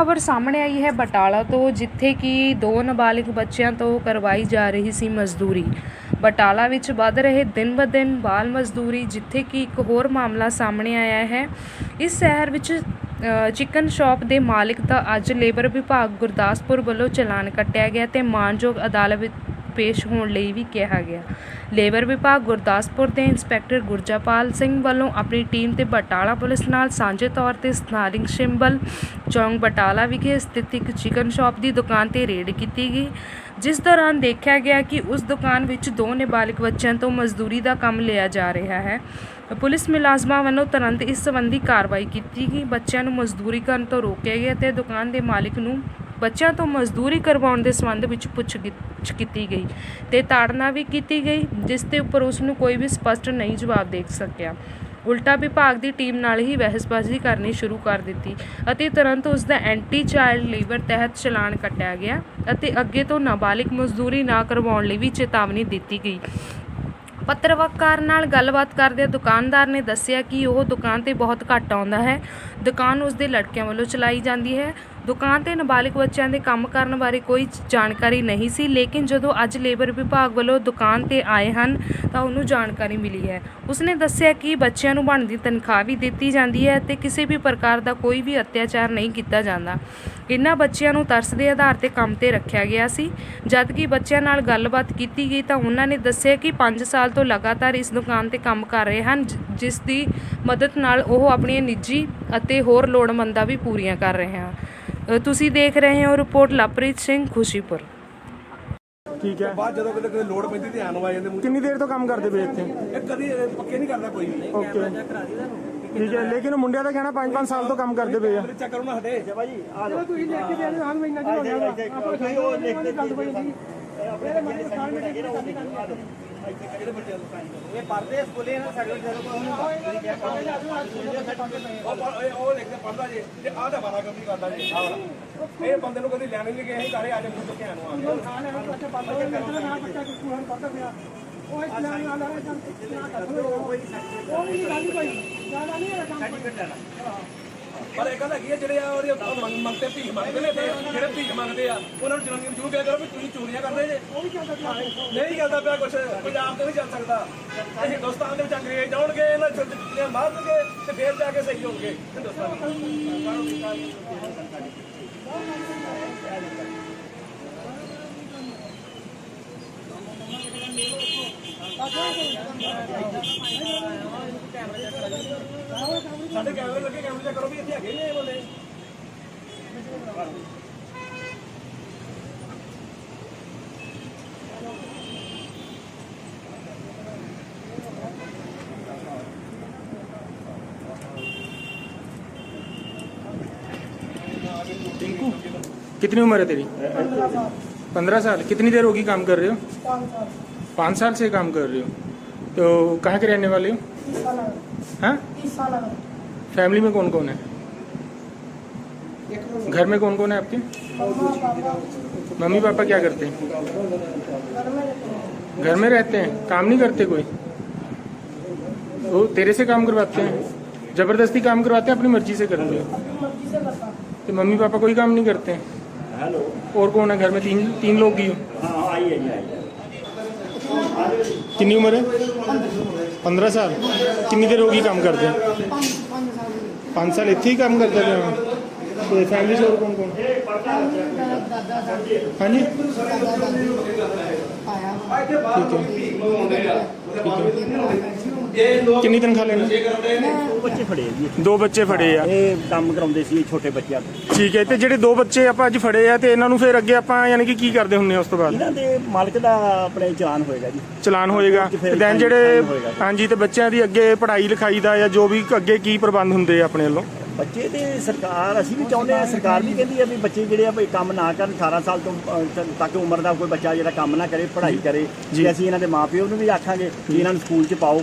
ਖਬਰ ਸਾਹਮਣੇ ਆਈ ਹੈ ਬਟਾਲਾ ਤੋਂ, ਜਿੱਥੇ ਕਿ ਦੋ ਨਾਬਾਲਿਗ ਬੱਚਿਆਂ ਤੋਂ ਕਰਵਾਈ ਜਾ ਰਹੀ ਸੀ ਮਜ਼ਦੂਰੀ। ਬਟਾਲਾ ਵਿੱਚ ਵੱਧ ਰਹੇ ਦਿਨ ਬ ਦਿਨ ਬਾਲ ਮਜ਼ਦੂਰੀ, ਜਿੱਥੇ ਕਿ ਇੱਕ ਹੋਰ ਮਾਮਲਾ ਸਾਹਮਣੇ ਆਇਆ ਹੈ। ਇਸ ਸ਼ਹਿਰ ਵਿੱਚ ਚਿਕਨ ਸ਼ਾਪ ਦੇ ਮਾਲਕ ਦਾ ਅੱਜ ਲੇਬਰ ਵਿਭਾਗ ਗੁਰਦਾਸਪੁਰ ਵੱਲੋਂ ਚਲਾਨ ਕੱਟਿਆ ਗਿਆ ਤੇ ਮਾਨਯੋਗ ਅਦਾਲਤ ਪੇਸ਼ ਹੋਣ ਲਈ ਵੀ ਕਿਹਾ ਗਿਆ। ਲੇਬਰ ਵਿਭਾਗ ਗੁਰਦਾਸਪੁਰ ਦੇ ਇੰਸਪੈਕਟਰ ਗੁਰਜਾਪਾਲ ਸਿੰਘ ਵੱਲੋਂ ਆਪਣੀ ਟੀਮ ਤੇ ਬਟਾਲਾ ਪੁਲਿਸ ਨਾਲ ਸਾਂਝੇ ਤੌਰ ਤੇ ਸਥਾਨਿਕ ਸਿੰਬਲ ਚੌਂਕ ਬਟਾਲਾ ਵਿਖੇ ਸਥਿਤ ਇੱਕ ਚਿਕਨ ਸ਼ਾਪ ਦੀ ਦੁਕਾਨ ਤੇ ਰੇਡ ਕੀਤੀ ਗਈ, ਜਿਸ ਦੌਰਾਨ ਦੇਖਿਆ ਗਿਆ ਕਿ ਉਸ ਦੁਕਾਨ ਵਿੱਚ ਦੋ ਨਾਬਾਲਿਗ ਬੱਚਿਆਂ ਤੋਂ ਮਜ਼ਦੂਰੀ ਦਾ ਕੰਮ ਲਿਆ ਜਾ ਰਿਹਾ ਹੈ। ਪੁਲਿਸ ਮੁਲਾਜ਼ਮਾਂ ਵੱਲੋਂ ਤੁਰੰਤ ਇਸ ਸੰਬੰਧੀ ਕਾਰਵਾਈ ਕੀਤੀ ਗਈ। ਬੱਚਿਆਂ ਨੂੰ ਮਜ਼ਦੂਰੀ ਕਰਨ ਤੋਂ ਰੋਕਿਆ ਗਿਆ ਤੇ ਦੁਕਾਨ ਦੇ ਮਾਲਕ ਨੂੰ ਬੱਚਿਆਂ ਤੋਂ ਮਜ਼ਦੂਰੀ ਕਰਵਾਉਣ ਦੇ ਸੰਬੰਧ ਵਿੱਚ ਪੁੱਛਗਿੱਛ ਕੀਤੀ ਗਈ ਤੇ ਤਾੜਨਾ ਵੀ ਕੀਤੀ ਗਈ, ਜਿਸ ਦੇ ਉੱਪਰ ਉਸ ਨੂੰ ਕੋਈ ਵੀ ਸਪਸ਼ਟ ਨਹੀਂ ਜਵਾਬ ਦੇ ਸਕਿਆ। ਉਲਟਾ ਵਿਭਾਗ ਦੀ ਟੀਮ ਨਾਲ ਹੀ ਬਹਿਸਬਾਜ਼ੀ ਕਰਨੀ ਸ਼ੁਰੂ ਕਰ ਦਿੱਤੀ ਅਤੇ ਤੁਰੰਤ ਉਸ ਦਾ ਐਂਟੀ ਚਾਈਲਡ ਲੇਬਰ ਤਹਿਤ ਚਲਾਨ ਕੱਟਿਆ ਗਿਆ ਅਤੇ ਅੱਗੇ ਤੋਂ ਨਾਬਾਲਿਗ ਮਜ਼ਦੂਰੀ ਨਾ ਕਰਵਾਉਣ ਲਈ ਵੀ ਚੇਤਾਵਨੀ ਦਿੱਤੀ ਗਈ। ਪੱਤਰਕਾਰ ਨਾਲ ਗੱਲਬਾਤ ਕਰਦੇ ਦੁਕਾਨਦਾਰ ਨੇ ਦੱਸਿਆ ਕਿ ਉਹ ਦੁਕਾਨ ਤੇ ਬਹੁਤ ਘੱਟ ਆਉਂਦਾ ਹੈ। ਦੁਕਾਨ ਉਸ ਦੇ ਲੜਕਿਆਂ ਵੱਲੋਂ ਚਲਾਈ ਜਾਂਦੀ ਹੈ। ਦੁਕਾਨ ਤੇ ਨਾਬਾਲਿਗ ਬੱਚਿਆਂ ਦੇ ਕੰਮ ਕਰਨ ਬਾਰੇ ਕੋਈ ਜਾਣਕਾਰੀ ਨਹੀਂ ਸੀ, ਲੇਕਿਨ ਜਦੋਂ ਅੱਜ ਲੇਬਰ ਵਿਭਾਗ ਵੱਲੋਂ ਦੁਕਾਨ ਤੇ ਆਏ ਹਨ, ਤਾਂ ਉਹਨੂੰ ਜਾਣਕਾਰੀ ਮਿਲੀ ਹੈ। ਉਸਨੇ ਦੱਸਿਆ ਕਿ ਬੱਚਿਆਂ ਨੂੰ ਬਣਦੀ ਤਨਖਾਹ ਵੀ ਦਿੱਤੀ ਜਾਂਦੀ ਹੈ ਤੇ ਕਿਸੇ ਵੀ ਪ੍ਰਕਾਰ ਦਾ ਕੋਈ ਵੀ ਅਤਿਆਚਾਰ ਨਹੀਂ ਕੀਤਾ ਜਾਂਦਾ। ਇਨ੍ਹਾਂ ਬੱਚਿਆਂ ਨੂੰ ਤਰਸ ਦੇ ਆਧਾਰ ਤੇ ਕੰਮ ਤੇ ਰੱਖਿਆ ਗਿਆ ਸੀ। ਜਦ ਕਿ ਬੱਚਿਆਂ ਨਾਲ ਗੱਲਬਾਤ ਕੀਤੀ ਗਈ, ਤਾਂ ਉਹਨਾਂ ਨੇ ਦੱਸਿਆ ਕਿ 5 ਸਾਲ ਤੋਂ ਲਗਾਤਾਰ ਇਸ ਦੁਕਾਨ ਤੇ ਕੰਮ ਕਰ ਰਹੇ ਹਨ ਜਿਸ ਦੀ ਮਦਦ ਨਾਲ ਉਹ ਆਪਣੀਆਂ ਨਿੱਜੀ ਅਤੇ ਹੋਰ ਲੋੜਮੰਦਾਂ ਵੀ ਪੂਰੀਆਂ ਕਰ ਰਹੇ ਹਨ। ਤੁਸੀਂ ਦੇਖ ਰਹੇ ਹੋ ਰਿਪੋਰਟ ਲਵਪ੍ਰੀਤ ਸਿੰਘ ਖੁਸ਼ੀਪੁਰ। ਠੀਕ ਹੈ। ਬਾਅਦ ਜਦੋਂ ਕਿਤੇ ਲੋੜ ਪੈਂਦੀ ਧਿਆਨ ਆ ਜਾਂਦੇ ਮੂੰਹ ਕਿੰਨੀ ਦੇਰ ਤੋਂ ਕੰਮ ਕਰਦੇ ਪਏ ਇੱਥੇ? ਇਹ ਕਦੀ ਇਹ ਪੱਕੇ ਨਹੀਂ ਕਰਦਾ ਕੋਈ। ਵੀ ਓਕੇ। ਠੀਕ ਹੈ ਲੇਕਿਨ ਮੁੰਡਿਆਂ ਦਾ ਕਹਿਣਾ 5-5 ਸਾਲ ਤੋਂ ਕੰਮ ਕਰਦੇ ਪਏ ਆ। ਚੈੱਕ ਕਰੋ ਨਾ ਹਟੇ। ਜਦੋਂ ਤੁਸੀਂ ਲਿਖ ਕੇ ਦੇ ਦਿਓ ਹਾਂ ਮਹੀਨਾ ਚ ਹੋ ਗਿਆ ਆਪਾਂ ਉਹ ਲਿਖ ਕੇ ਗੱਲ ਇਹ ਪੜਦੇ ਸਕੂਲੇ ਨਾ ਸਾਡੇ ਜਦੋਂ ਕੋਈ ਉਹ ਲਿਖਦੇ ਪੜਦਾ ਜੇ ਤੇ ਆਹ ਤਾਂ ਬਾਰਾ ਕੰਪਨੀ ਕਰਦਾ ਜੇ ਆਹ ਇਹ ਬੰਦੇ ਨੂੰ ਕਦੀ ਲੈਣੇ ਨਹੀਂ ਗਏ ਅਸੀਂ ਘਰੇ ਆ ਜਾਂਦੇ ਚੁੱਕੇ ਆਨੂੰ ਆ ਗਏ ਖਾਣ ਲੈਣਾ ਬੱਚਾ ਪੜਦਾ ਹੋਇਆ ਨਾ ਬੱਚਾ ਸਕੂਲ ਕਰ ਉਹ ਨਹੀਂ ਗੱਲ ਹੀ ਕੋਈ। ਜ਼ਿਆਦਾ ਨਹੀਂ ਹੈ, ਕੰਮ ਪਰ ਇਹ ਗੱਲ ਹੈਗੀ ਆ, ਜਿਹੜੇ ਆ ਉਹਦੇ ਮੰਗ ਮੰਗਤੇ ਭੀਖ ਮੰਗਦੇ ਨੇ ਤੇ ਜਿਹੜੇ ਭੀਖ ਮੰਗਦੇ ਆ, ਉਹਨਾਂ ਨੂੰ ਜਨਾਨੀਆਂ ਨੂੰ ਜ਼ਰੂਰ ਕਿਹਾ ਕਰੋ ਵੀ ਤੁਸੀਂ ਚੋਰੀਆਂ ਕਰਦੇ ਜੇ। ਨਹੀਂ ਚੱਲਦਾ ਪਿਆ ਕੁਛ, ਪੰਜਾਬ ਤੇ ਨਹੀਂ ਚੱਲ ਸਕਦਾ। ਇਹ ਹਿੰਦੁਸਤਾਨ ਦੇ ਵਿੱਚ ਅੰਗਰੇਜ਼ ਆਉਣਗੇ, ਇਹਨਾਂ ਚੁੱਟੀਆਂ ਮਾਰਨਗੇ ਤੇ ਫੇਰ ਜਾ ਕੇ ਸਹੀ ਹੋਣਗੇ। ਹਿੰਦੁਸਤਾਨ ਸਾਡੇ ਕੈਮਰੇ ਲੱਗੇ ਕੈਮਰੇ ਚੈੱਕ ਕਰੋ ਵੀ ਇੱਥੇ ਹੈਗੇ ਨੇ ਇਹ ਬੰਦੇ कितनी उम्र है तेरी पंद्रह साल कितनी देर होगी काम कर रहे हो पाँच साल से काम कर रहे हो तो कहाँ के रहने वाले हो हाँ? फैमिली में कौन कौन है? घर में कौन कौन है आपके? मम्मी पापा क्या करते हैं? घर में रहते हैं? काम नहीं करते कोई? वो तेरे से काम करवाते हैं? ज़बरदस्ती काम करवाते हैं अपनी मर्ज़ी से करते हो? तो मम्मी पापा कोई काम नहीं करते? हैं और कौन है घर में? तीन तीन लोग ही हो? ਕਿੰਨੀ ਉਮਰ ਹੈ? 15 ਸਾਲ। ਕਿੰਨੀ ਦੇਰ ਹੋ ਗਈ ਕੰਮ ਕਰਦੇ 5 ਸਾਲ ਇੱਥੇ ਹੀ ਕੰਮ ਕਰਦੇ ਹੋ ਤੇ ਫੈਮਿਲੀ ਸ਼ੋਰ ਹੋਰ ਕੌਣ ਕੌਣ? ਹਾਂਜੀ। ਠੀਕ ਹੈ। ਕਿੰਨੀ ਤਨਖਾਹ ਲੈਣੀ? ਬੱਚੇ ਦੋ ਬੱਚੇ ਫੜੇ ਆ। ਇਹ ਕੰਮ ਕਰਾਉਂਦੇ ਸੀ ਛੋਟੇ ਬੱਚਿਆਂ ਤੋਂ। ਠੀਕ ਹੈ ਤੇ ਜਿਹੜੇ ਦੋ ਬੱਚੇ ਆਪਾਂ ਅੱਜ ਫੜੇ ਆ ਤੇ ਇਹਨਾਂ ਨੂੰ ਫਿਰ ਅੱਗੇ ਆਪਾਂ ਯਾਨੀ ਕਿ ਕੀ ਕਰਦੇ ਹੁੰਨੇ ਆ ਉਸ ਤੋਂ ਬਾਅਦ? ਇਹਨਾਂ ਦੇ ਮਾਲਕ ਦਾ ਆਪਣੇ ਚਲਾਨ ਹੋਏਗਾ ਜੀ। ਚਲਾਨ ਹੋਏਗਾ। ਤੇ ਦੈਨ ਜਿਹੜੇ ਹਾਂਜੀ ਤੇ ਬੱਚਿਆਂ ਦੀ ਅੱਗੇ ਪੜ੍ਹਾਈ ਲਿਖਾਈ ਦਾ ਜਾਂ ਜੋ ਵੀ ਅੱਗੇ ਕੀ ਪ੍ਰਬੰਧ ਹੁੰਦੇ ਆ ਆਪਣੇ ਵੱਲੋਂ? ਬੱਚੇ ਤੇ ਸਰਕਾਰ ਅਸੀਂ ਵੀ ਚਾਹੁੰਦੇ ਆ ਸਰਕਾਰ ਵੀ ਕਹਿੰਦੀ ਆ ਵੀ ਬੱਚੇ ਜਿਹੜੇ ਆ ਵੀ ਕੰਮ ਨਾ ਕਰਨ 18 ਸਾਲ ਤੋਂ ਅ, ਤੱਕ ਉਮਰ ਦਾ ਕੋਈ ਬੱਚਾ ਜਿਹੜਾ ਕੰਮ ਨਾ ਕਰੇ ਪੜ੍ਹਾਈ ਕਰੇ ਜੀ। ਤੇ ਅਸੀਂ ਇਹਨਾਂ ਦੇ ਮਾਪਿਓ ਨੂੰ ਵੀ ਆਖਾਂਗੇ ਕਿ ਇਹਨਾਂ ਨੂੰ ਸਕੂਲ 'ਚ ਪਾਓ